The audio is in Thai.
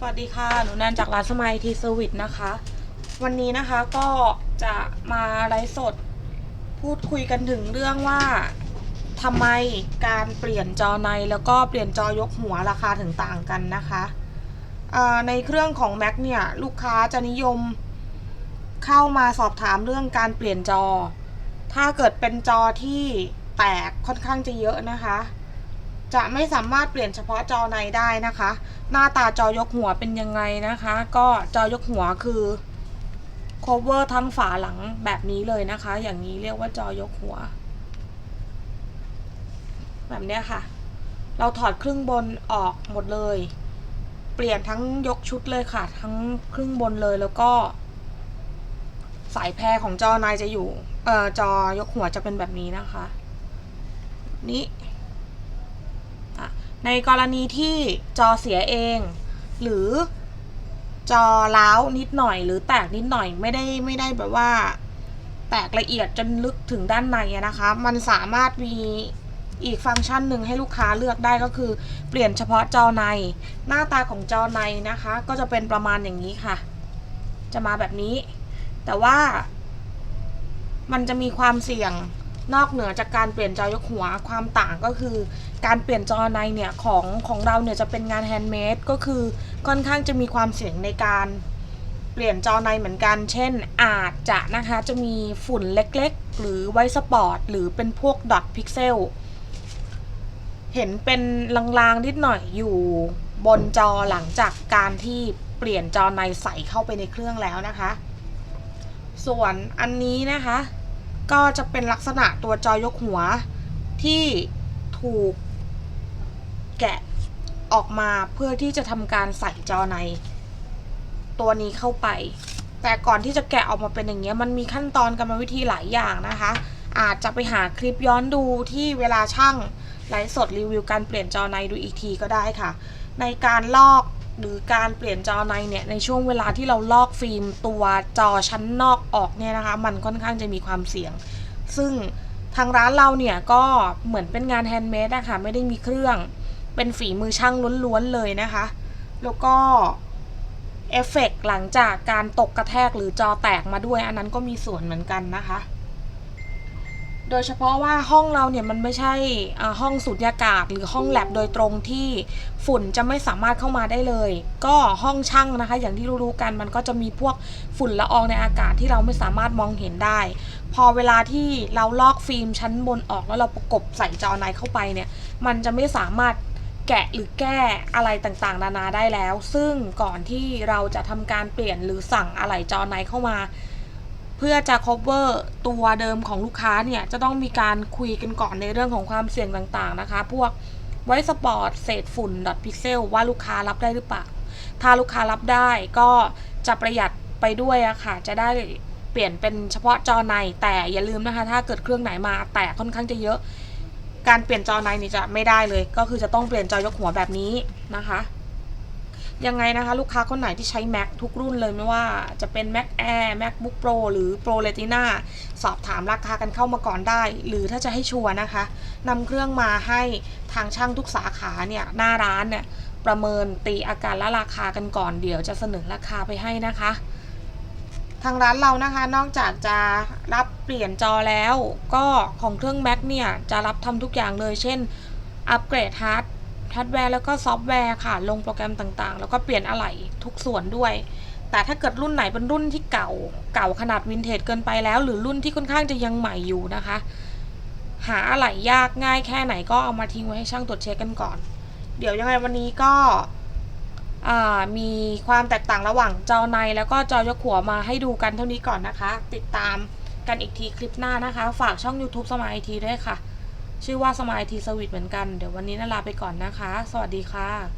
สวัสดีค่ะ หนูแนนจากร้านสมัยทีเซอร์วิสนะคะ วันนี้นะคะก็จะมาไลฟ์สด พูดคุยกันถึงเรื่องว่าทำไมการเปลี่ยนจอในแล้วก็เปลี่ยนจอยกหัวราคาถึงต่างกันนะคะในเครื่องของ Mac เนี่ยลูกค้าจะนิยมเข้ามาสอบถามเรื่องการเปลี่ยนจอ ถ้าเกิดเป็นจอที่แตกค่อนข้างจะเยอะนะคะ จะไม่สามารถเปลี่ยนเฉพาะจอในได้นะคะ หน้าตาจอยกหัวเป็นยังไงนะคะ ก็จอยกหัวคือ cover ทั้งฝาหลังแบบนี้เลยนะคะ อย่างนี้เรียกว่าจอยกหัว แบบเนี้ยค่ะ เราถอดครึ่งบนออกหมดเลย เปลี่ยนทั้งยกชุดเลยค่ะ ทั้งครึ่งบนเลยแล้วก็ สายแพรของจอในจะอยู่ เอ่อจอยกหัวจะเป็นแบบนี้นะคะ นี้ ในกรณีที่จอเสียเอง หรือจอล้าวนิดหน่อย หรือแตกนิดหน่อยไม่ได้ไม่ได้แบบว่า แตกละเอียดจนลึกถึงด้านในนะคะ มันสามารถมีอีกฟังก์ชันหนึ่งให้ลูกค้าเลือกได้ก็คือ เปลี่ยนเฉพาะจอใน หน้าตาของจอในนะคะ ก็จะเป็นประมาณอย่างนี้ค่ะ จะมาแบบนี้ แต่ว่ามันจะมีความเสี่ยง นอกเหนือจากการเปลี่ยนจอยกหัวความต่างก็คือ การเปลี่ยนจอในเนี่ยของของเราเนี่ยจะเป็นงานแฮนด์เมดก็คือค่อนข้างจะมีความเสี่ยงในการเปลี่ยนจอในเหมือนกัน เช่นอาจจะนะคะจะมีฝุ่นเล็กๆ หรือไวสปอร์ตหรือเป็นพวกดอทพิกเซลเห็นเป็นลางๆนิดหน่อยอยู่บนจอหลังจากการที่เปลี่ยนจอในใส่เข้าไปในเครื่องแล้วนะคะ ส่วนอันนี้นะคะ ก็จะเป็นลักษณะตัวจอยกหัวที่ถูกแกะออกมาเพื่อที่จะทำการใส่จอในตัวนี้เข้าไป แต่ก่อนที่จะแกะออกมาเป็นอย่างเงี้ยมันมีขั้นตอนกรรมวิธีหลายอย่างนะคะ อาจจะไปหาคลิปย้อนดูที่เวลาช่างไลฟ์สดรีวิวการเปลี่ยนจอในดูอีกทีก็ได้ค่ะ ในการลอก หรือการเปลี่ยนจอในเนี่ยในช่วงเวลาที่เราลอกฟิล์มตัวจอชั้นนอกออกเนี่ยนะคะ มันค่อนข้างจะมีความเสี่ยง ซึ่งทางร้านเราเนี่ยก็เหมือนเป็นงานแฮนด์เมดอะค่ะไม่ได้มีเครื่องเป็นฝีมือช่างล้วนๆเลยนะคะ แล้วก็เอฟเฟกต์หลังจากการตกกระแทกหรือจอแตกมาด้วย อันนั้นก็มีส่วนเหมือนกันนะคะ โดยเฉพาะว่าห้องเราเนี่ยมันไม่ใช่ห้องสูญญากาศหรือห้องแลบโดยตรงที่ฝุ่นจะไม่สามารถเข้ามาได้เลย ก็ห้องช่างนะคะ อย่างที่รู้ๆกันมันก็จะมีพวกฝุ่นละอองในอากาศที่เราไม่สามารถมองเห็นได้ พอเวลาที่เราลอกฟิล์มชั้นบนออกแล้วเราประกบใส่จอในเข้าไปเนี่ยมันจะไม่สามารถแกะหรือแก้อะไรต่างๆ นานาได้แล้ว ซึ่งก่อนที่เราจะทำการเปลี่ยนหรือสั่งอะไหล่จอในเข้ามา เพื่อจะ cover ตัวเดิมของลูกค้าเนี่ย จะต้องมีการคุยกันก่อนในเรื่องของความเสี่ยงต่างๆนะคะ พวกไวสปอร์ตเศษฝุ่นดอทพิกเซลว่าลูกค้ารับได้หรือเปล่า ถ้าลูกค้ารับได้ก็จะประหยัดไปด้วยอะค่ะ จะได้เปลี่ยนเป็นเฉพาะจอใน แต่อย่าลืมนะคะ ถ้าเกิดเครื่องไหนมาแตกค่อนข้างจะเยอะ การเปลี่ยนจอในนี่จะไม่ได้เลย ก็คือจะต้องเปลี่ยนจอยกหัวแบบนี้นะคะ ยังไงนะคะ ลูกค้าคนไหนที่ใช้ Mac ทุกรุ่นเลยไม่ว่าจะเป็น Mac Air MacBook Pro หรือ Pro Retina สอบถามราคากันเข้ามาก่อนได้ หรือถ้าจะให้ชัวร์นะคะนำเครื่องมาให้ทางช่างทุกสาขาเนี่ยหน้าร้านเนี่ยประเมินตีอาการและราคากันก่อนเดี๋ยวจะเสนอราคาไปให้นะคะ ทางร้านเรานะคะนอกจากจะรับเปลี่ยนจอแล้ว ก็ของเครื่อง Mac เนี่ยจะรับทำทุกอย่างเลย เช่นอัปเกรดฮาร์ด ฮาร์ดแวร์แล้วก็ซอฟต์แวร์ค่ะ ลงโปรแกรมต่างๆ แล้วก็เปลี่ยนอะไหล่ทุกส่วนด้วย แต่ถ้าเกิดรุ่นไหนเป็นรุ่นที่เก่า เก่าขนาดวินเทจเกินไปแล้ว หรือรุ่นที่ค่อนข้างจะยังใหม่อยู่นะคะ หาอะไหล่ยากง่ายแค่ไหนก็เอามาทิ้งไว้ให้ช่างตรวจเช็คกันก่อน เดี๋ยวยังไงวันนี้ก็มีความแตกต่างระหว่างจอในแล้วก็จอยกหัวมาให้ดูกันเท่านี้ก่อนนะคะ ติดตามกันอีกทีคลิปหน้านะคะ ฝากช่อง YouTube สมายทีด้วยค่ะ ชื่อว่าสมายทีสวิตเหมือนกัน เดี๋ยววันนี้นาลาไปก่อนนะคะ สวัสดีค่ะ